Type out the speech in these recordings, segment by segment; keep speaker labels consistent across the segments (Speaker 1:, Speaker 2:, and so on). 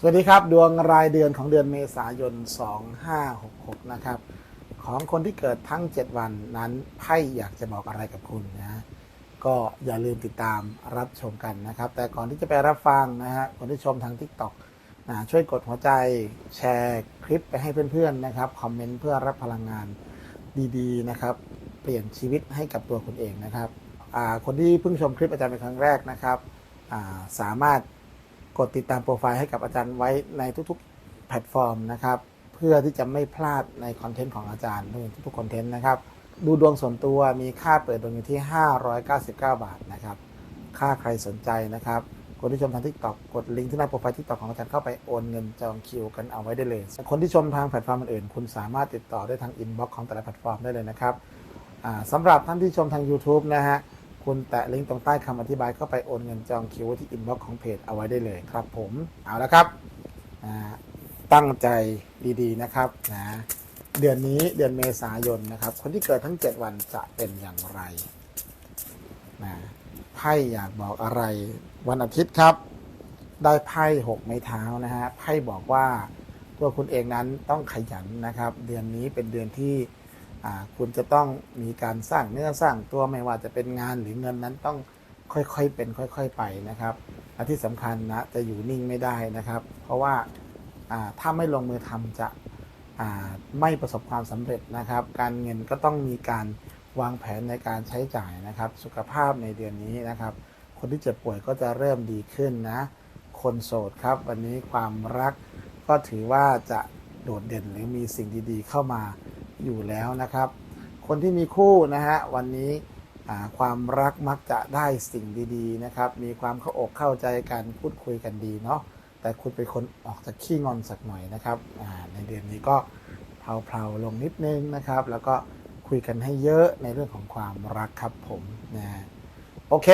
Speaker 1: สวัสดีครับ ดวงรายเดือนของเดือนเมษายน 2566 นะครับ ของคนที่เกิดทั้ง 7 วันนั้นไพ่อยากจะบอกอะไรกับคุณนะก็อย่าลืมติดตามรับชมกันนะครับ แต่ก่อนที่จะไปรับฟังนะฮะคนที่ชมทาง TikTok นะช่วยกดหัวใจแชร์คลิปไปให้เพื่อนๆนะครับคอมเมนต์เพื่อรับพลังงานดีๆนะครับ เปลี่ยนชีวิตให้กับตัวคุณเองนะครับคนที่เพิ่งชมคลิปอาจารย์เป็นครั้งแรกนะครับสามารถ กดติดตามโปรไฟล์ให้กับอาจารย์ไว้ในทุกๆ แพลตฟอร์มนะครับ เพื่อที่จะไม่พลาดในคอนเทนต์ของอาจารย์ทุกๆคอนเทนต์นะครับ ดูดวงส่วนตัวมีค่าเปิดดวงอยู่ที่ 599 บาทนะครับ ค่าใครสนใจนะครับคนที่ชมทางทิกตอกกดลิงก์ที่หน้าโปรไฟล์ทิกตอกของอาจารย์เข้าไปโอนเงินจองคิวกันเอาไว้ได้เลย คนที่ชมทางแพลตฟอร์มอื่นๆคุณสามารถติดต่อได้ทางอินบ็อกซ์ของแต่ละแพลตฟอร์มได้เลยนะครับสำหรับท่านที่ชมทาง YouTube นะฮะ คุณแตะลิงก์ตรงใต้คำอธิบายเข้าไปโอนเงินจองคิวที่อินบ็อกซ์ของเพจเอาไว้ได้เลยครับผมเอาละครับตั้งใจดีๆนะครับนะเดือนนี้เดือนเมษายนนะครับ คนที่เกิดทั้ง 7 วันจะเป็นอย่างไรนะไพ่อยากบอกอะไร วันอาทิตย์ครับ ได้ไพ่หกไม้เท้านะฮะไพ่บอกว่าตัวคุณเองนั้นต้องขยันนะครับ เดือนนี้เป็นเดือนที่ คุณจะต้องมีการสร้างเนื้อสร้างตัวไม่ว่าจะเป็นงานหรือเงินนั้นต้องค่อยๆเป็นค่อย ๆไปนะครับและที่สำคัญนะจะอยู่นิ่งไม่ได้นะครับ เพราะว่าถ้าไม่ลงมือทำจะไม่ประสบความสำเร็จนะครับ การเงินก็ต้องมีการวางแผนในการใช้จ่ายนะครับ สุขภาพในเดือนนี้นะครับ คนที่เจ็บป่วยก็จะเริ่มดีขึ้นนะ คนโสดครับ วันนี้ความรักก็ถือว่าจะโดดเด่นหรือมีสิ่งดีๆ เข้ามา อยู่แล้วนะครับ คนที่มีคู่นะฮะวันนี้ความรักมักจะได้สิ่งดีๆนะครับ มีความเข้าอกเข้าใจกันพูดคุยกันดีเนาะแต่คุณเป็นคนออกจากขี้งอนสักหน่อยนะครับในเดือนนี้ก็เพลาๆลงนิดนึงนะครับ แล้วก็คุยกันให้เยอะในเรื่องของความรักครับผมนะฮะโอเค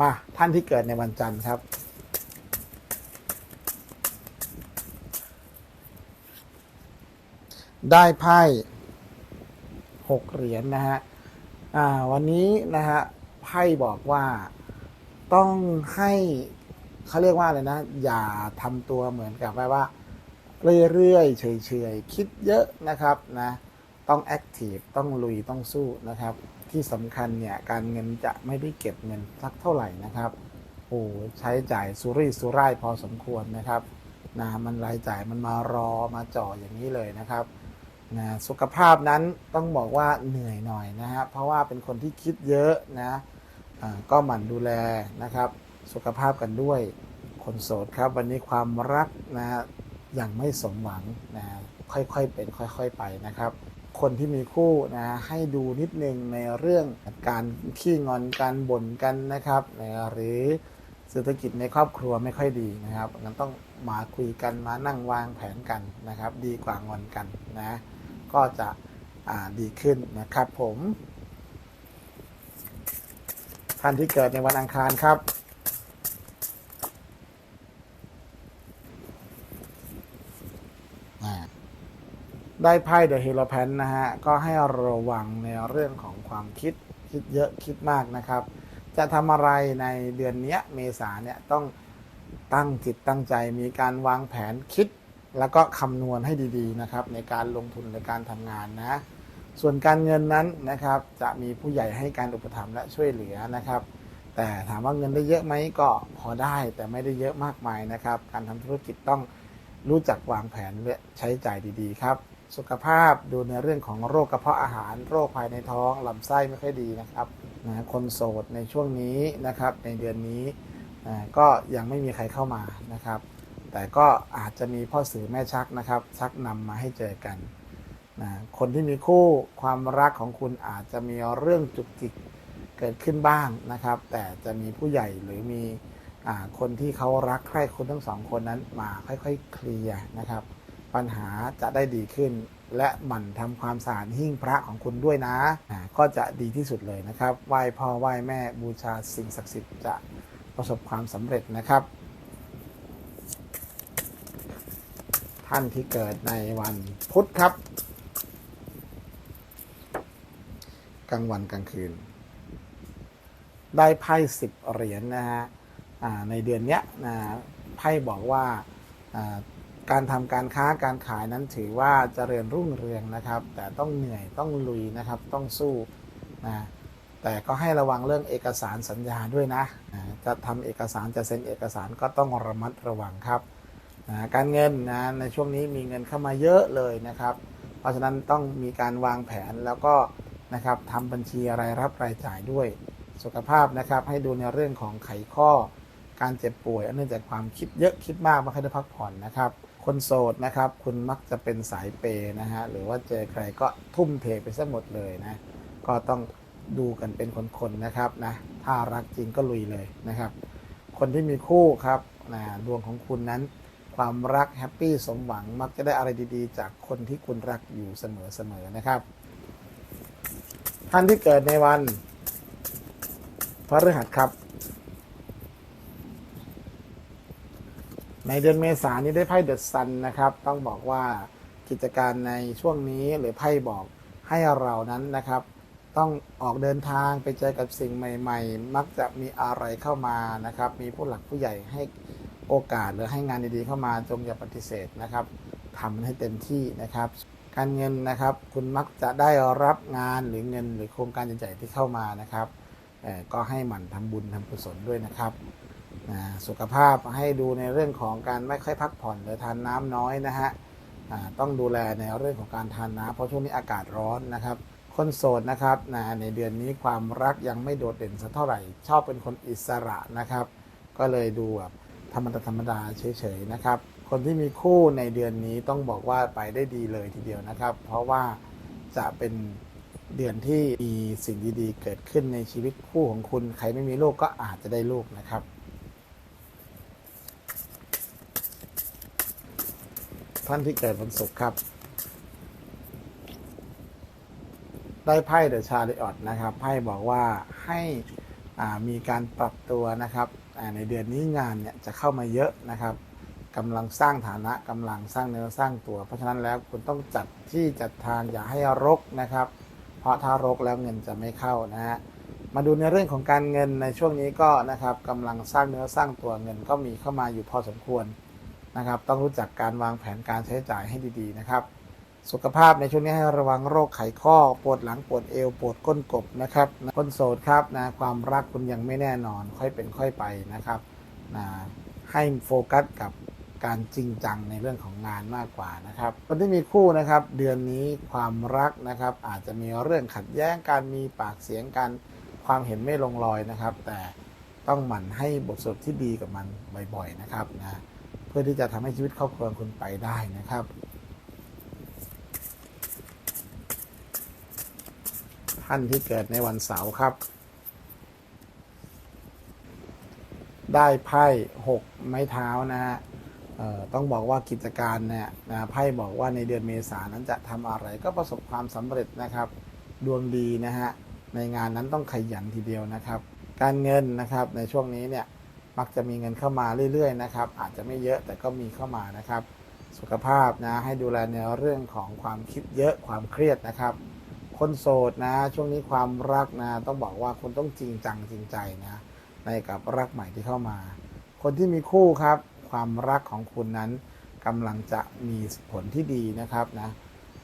Speaker 1: มาท่านที่เกิดในวันจันทร์ครับได้ไพ่ หกเหรียญนะฮะวันนี้นะฮะไพ่บอกว่าต้องให้เขาเรียกว่าอะไรนะ อย่าทำตัวเหมือนกับแบบว่า เรื่อยๆเฉยๆคิดเยอะนะครับนะต้องแอคทีฟต้องลุยต้องสู้นะครับ ที่สำคัญเนี่ย การเงินจะไม่ได้เก็บเงินสักเท่าไหร่นะครับโอ้ใช้จ่ายสุรุ่ยสุร่ายพอสมควรนะครับนะมันรายจ่ายมันมารอมาจ่ออย่างนี้เลยนะครับ นะสุขภาพนั้นต้องบอกว่าเหนื่อยหน่อยนะฮะเพราะว่าเป็นคนที่คิดเยอะนะอ่าก็หมั่นดูแลนะครับ สุขภาพกันด้วยคนโสดครับ วันนี้ความรักนะฮะยังไม่สมหวังนะค่อยๆเป็นค่อย ๆไปนะครับ คนที่มีคู่นะให้ดูนิดนึงในเรื่องการขี้งอนการบ่นกันนะครับนะหรือเศรษฐกิจในครอบครัวไม่ค่อยดีนะครับงั้นต้องมาคุยกันมานั่งวางแผนกันนะครับ ดีกว่างอนกันนะ ก็จะดีขึ้นนะครับผม ท่านที่เกิดในวันอังคารครับได้ไพ่เดอะเฮโรแพนนะฮะ ก็ให้ระวังในเรื่องของความคิดคิดเยอะคิดมากนะครับ จะทำอะไรในเดือนนี้เมษาเนี่ยต้องตั้งจิตตั้งใจมีการวางแผนคิด แล้วก็คำนวณให้ดีๆนะครับในการลงทุนในการทำงานนะ ส่วนการเงินนั้นนะครับจะมีผู้ใหญ่ให้การอุปถัมภ์และช่วยเหลือนะครับ แต่ถามว่าเงินได้เยอะไหมก็พอได้แต่ไม่ได้เยอะมากมายนะครับ การทำธุรกิจต้องรู้จักวางแผนและใช้จ่ายดีๆ ครับ สุขภาพดูในเรื่องของโรคกระเพาะอาหาร โรคภายในท้องลำไส้ไม่ค่อยดีนะครับนะคนโสดในช่วงนี้นะครับในเดือนนี้ก็ยังไม่มีใครเข้ามานะครับ แต่ก็อาจจะมีพ่อสื่อแม่ชักนะครับ ชักนำมาให้เจอกันนะคนที่มีคู่ความรักของคุณอาจจะมีเรื่องจุกจิกเกิดขึ้นบ้างนะครับ แต่จะมีผู้ใหญ่หรือมีอ่าคนที่เขารักใคร่คุณทั้งสองคนนั้นมาค่อยๆเคลียร์นะครับ ปัญหาจะได้ดีขึ้น และหมั่นทำความสะอาดหิ้งพระของคุณด้วยนะอ่าก็จะดีที่สุดเลยนะครับไหว้พ่อไหว้แม่บูชาสิ่งศักดิ์สิทธิ์จะประสบความสำเร็จนะครับ ท่านที่เกิดในวันพุธครับ กลางวันกลางคืน ได้ไพ่สิบเหรียญนะฮะในเดือนเนี้ยนะไพ่บอกว่าการทำการค้าการขายนั้นถือว่าเจริญรุ่งเรืองนะครับ แต่ต้องเหนื่อยต้องลุยนะครับ ต้องสู้นะแต่ก็ให้ระวังเรื่องเอกสารสัญญาด้วยนะ จะทำเอกสารจะเซ็นเอกสารก็ต้องระมัดระวังครับ นะการเงินนะในช่วงนี้มีเงินเข้ามาเยอะเลยนะครับ เพราะฉะนั้นต้องมีการวางแผนแล้วก็นะครับทำบัญชีรายรับรายจ่ายด้วยสุขภาพนะครับ ให้ดูในเรื่องของไขข้อ การเจ็บป่วยเนื่องจากความคิดเยอะคิดมากไม่ค่อยได้พักผ่อนนะครับ คนโสดนะครับ คุณมักจะเป็นสายเปยนะฮะหรือว่าเจอใครก็ทุ่มเทไปซะหมดเลยนะก็ต้องดูกันเป็นคนๆนะครับนะถ้ารักจริงก็ลุยเลยนะครับ คนที่มีคู่ครับนะดวงของคุณนั้น ความรักแฮปปี้สมหวังมักจะได้อะไรดีๆ จากคนที่คุณรักอยู่เสมอๆนะครับ ท่านที่เกิดในวันพฤหัสครับ ในเดือนเมษายนนี้ได้ไพ่เดอะซันนะครับ ต้องบอกว่ากิจการในช่วงนี้หรือไพ่บอกให้เรานั้นนะครับ ต้องออกเดินทางไปเจอกับสิ่งใหม่ ๆ มักจะมีอะไรเข้ามานะครับ มีผู้หลักผู้ใหญ่ให้ โอกาสหรือให้งานดีๆเข้ามาจงอย่าปฏิเสธนะครับทำให้เต็มที่นะครับ การเงินนะครับคุณมักจะได้รับงานหรือเงินหรือโครงการใหญ่ๆที่เข้ามานะครับก็ให้หมั่นทำบุญทำกุศลด้วยนะครับสุขภาพให้ดูในเรื่องของการไม่ค่อยพักผ่อนหรือทานน้ำน้อยนะฮะต้องดูแลในเรื่องของการทานน้ำเพราะช่วงนี้อากาศร้อนนะครับ คนโสดนะครับนะในเดือนนี้ความรักยังไม่โดดเด่นสักเท่าไหร่ ชอบเป็นคนอิสระนะครับ ก็เลยดูแบบ ธรรมดาธรรมดาเฉยๆนะครับ คนที่มีคู่ในเดือนนี้ต้องบอกว่าไปได้ดีเลยทีเดียวนะครับ เพราะว่าจะเป็นเดือนที่มีสิ่งดีๆ เกิดขึ้นในชีวิตคู่ของคุณ ใครไม่มีลูกก็อาจจะได้ลูกนะครับท่านที่เกิดวันศุกร์ครับ ได้ไพ่เดอะชาริออตนะครับไพ่บอกว่าให้มีการปรับตัวนะครับ ในเดือนนี้งานเนี่ยจะเข้ามาเยอะนะครับกำลังสร้างฐานะกำลังสร้างเนื้อสร้างตัว เพราะฉะนั้นแล้วคุณต้องจัดที่จัดทางอย่าให้รกนะครับ เพราะถ้ารกแล้วเงินจะไม่เข้านะฮะมาดูในเรื่องของการเงินในช่วงนี้ก็นะครับกำลังสร้างเนื้อสร้างตัวเงินก็มีเข้ามาอยู่พอสมควรนะครับ ต้องรู้จักการวางแผนการใช้จ่ายให้ดีๆนะครับ สุขภาพในช่วงนี้ให้ระวังโรคไขข้อ ปวดหลังปวดเอว ปวดก้นกบนะครับคนโสดครับนะความรักคุณยังไม่แน่นอน ค่อยเป็นค่อยไปนะครับนะให้โฟกัสกับการจริงจังในเรื่องของงานมากกว่านะครับ คนที่มีคู่นะครับ เดือนนี้ความรักนะครับ อาจจะมีเรื่องขัดแย้งการมีปากเสียงกันความเห็นไม่ลงรอยนะครับ แต่ต้องหมั่นให้บทสรุปที่ดีกับมันบ่อยๆนะครับนะเพื่อที่จะทำให้ชีวิตครอบครัวคุณไปได้นะครับ ท่านที่เกิดในวันเสาร์ครับ ได้ไพ่หกไม้เท้านะฮะต้องบอกว่ากิจการเนี่ยนะไพ่บอกว่าในเดือนเมษายนนั้นจะทำอะไรก็ประสบความสำเร็จนะครับ ดวงดีนะฮะในงานนั้นต้องขยันทีเดียวนะครับ การเงินนะครับในช่วงนี้เนี่ยมักจะมีเงินเข้ามาเรื่อยๆนะครับ อาจจะไม่เยอะแต่ก็มีเข้ามานะครับ สุขภาพนะให้ดูแลในเรื่องของความคิดเยอะความเครียดนะครับ คนโสดนะ ช่วงนี้ความรักนะ ต้องบอกว่าคุณต้องจริงจังจริงใจนะ ในกับรักใหม่ที่เข้ามา คนที่มีคู่ครับ ความรักของคุณนั้นกำลังจะมีผลที่ดีนะครับนะ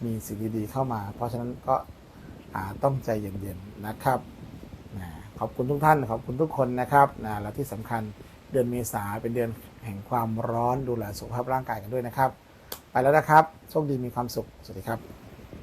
Speaker 1: มีสิ่งดีๆเข้ามา เพราะฉะนั้นก็ต้องใจเย็นๆนะครับนะขอบคุณทุกท่าน ขอบคุณทุกคนนะครับนะและที่สำคัญเดือนเมษาเป็นเดือนแห่งความร้อนดูแลสุขภาพร่างกายกันด้วยนะครับ ไปแล้วนะครับ โชคดีมีความสุข สวัสดีครับ